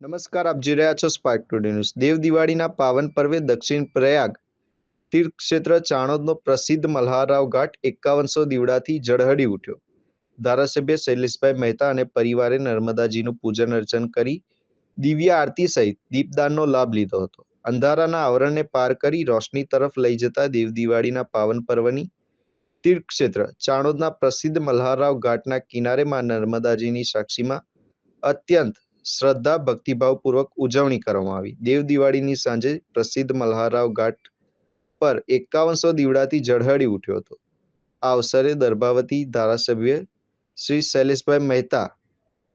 નમસ્કાર, આપ જોઈ રહ્યા છો સ્પાર્ક ટુડે ન્યૂઝ દેવ દિવાળીના પાવન પર્વે દક્ષિણ પ્રયાગ તીર્થ ક્ષેત્ર ચાણોદનો પ્રસિદ્ધ મલ્હારરાવ ઘાટ એકાવનસો દીવડાથી ઝળહળી ઉઠ્યો. ધારાસભ્ય શૈલેષભાઈ મહેતા અને પરિવારે નર્મદાજીનું પૂજન અર્ચન કરી દિવ્ય આરતી સહિત દીપદાનનો લાભ લીધો હતો. અંધારાના આવરણને પાર કરી રોશની તરફ લઈ જતા દેવ દિવાળીના પાવન પર્વની તીર્થ ક્ષેત્ર ચાણોદના પ્રસિદ્ધ મલ્હારરાવ ઘાટના કિનારે માં નર્મદાજીની સાક્ષીમાં અત્યંત શ્રદ્ધા, ભક્તિભાવપૂર્વક ઉજવણી કરવામાં આવી. દેવ દિવાળીની સાંજે પ્રસિદ્ધ મલ્હારરાવ ઘાટ પર એકાવનસો દીવડાથી ઝળહળી ઉઠ્યો હતો. આ અવસરે દર્ભાવતી ધારાસભ્ય શ્રી શૈલેષભાઈ મહેતા,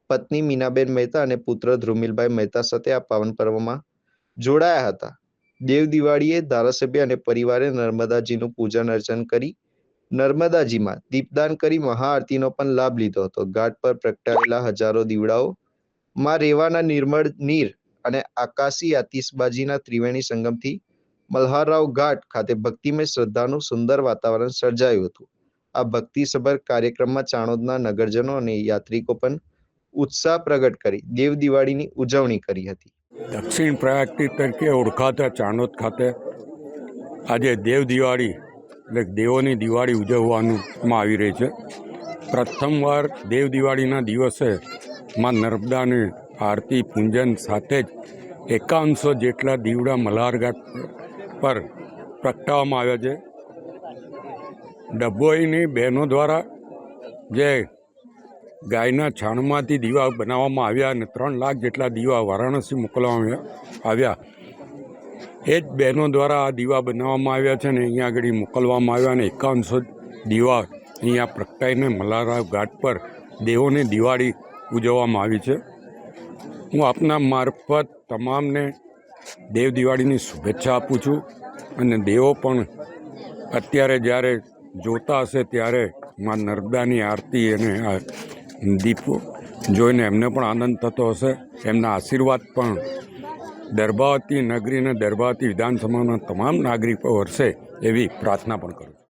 પત્ની મીનાબેન મહેતા અને પુત્ર ધ્રુમિલભાઈ મહેતા સાથે આ પાવન પર્વમાં જોડાયા હતા. દેવ દિવાળીએ ધારાસભ્ય અને પરિવારે નર્મદાજીનું પૂજન અર્ચન કરી, નર્મદાજીમાં દીપદાન કરી મહાઆરતીનો પણ લાભ લીધો હતો. ઘાટ પર પ્રગટાવેલા હજારો દીવડાઓ માં રેવાના નિર્મળ નીર અને આકાશી આતિશબાજીના ત્રિવેણી સંગમથી મલ્હારરાવ ઘાટ ખાતે ભક્તિમય શ્રદ્ધાનું સુંદર વાતાવરણ સર્જાયું હતું. આ ભક્તિસભર કાર્યક્રમમાં ચાણોદના નગરજનો અને યાત્રિકો પણ ઉત્સાહ પ્રગટ કરી, દેવ દિવાળીની ઉજવણી કરી હતી. દક્ષિણ પ્રયાગથી તરીકે ઓળખાતા ચાણોદ ખાતે આજે દેવ દિવાળી એટલે દેવોની દિવાળી ઉજવવાનું આવી રહી છે. પ્રથમવાર દેવ દિવાળીના દિવસે માં નર્મદાને આરતી પૂંજન સાથે જ એકાવનસો જેટલા દીવડા મલ્હારઘાટ પર પ્રગટાવવામાં આવ્યા છે. ડભોઈની બહેનો દ્વારા જે ગાયના છાણમાંથી દીવા બનાવવામાં આવ્યા અને ત્રણ લાખ જેટલા દીવા વારાણસી મોકલવામાં આવ્યા એ જ બહેનો દ્વારા આ દીવા બનાવવામાં આવ્યા છે અને અહીંયા આગળ મોકલવામાં આવ્યા અને એકાવનસો દીવા અહીંયા પ્રગટાઈને મલારા ઘાટ પર દેવોને દિવાળી ઉજવવામાં આવી છે. હું આપના મારફત તમામને દેવ દિવાળીની શુભેચ્છા આપું છું અને દેવો પણ અત્યારે જ્યારે જોતા હશે ત્યારે મા નર્મદાની આરતી અને આ દીપો જોઈને એમને પણ આનંદ થતો હશે. એમના આશીર્વાદ પણ દરબાવતી નગરી અને દરબાવતી વિધાનસભાના તમામ નાગરિકો વરસે એવી પ્રાર્થના પણ કરું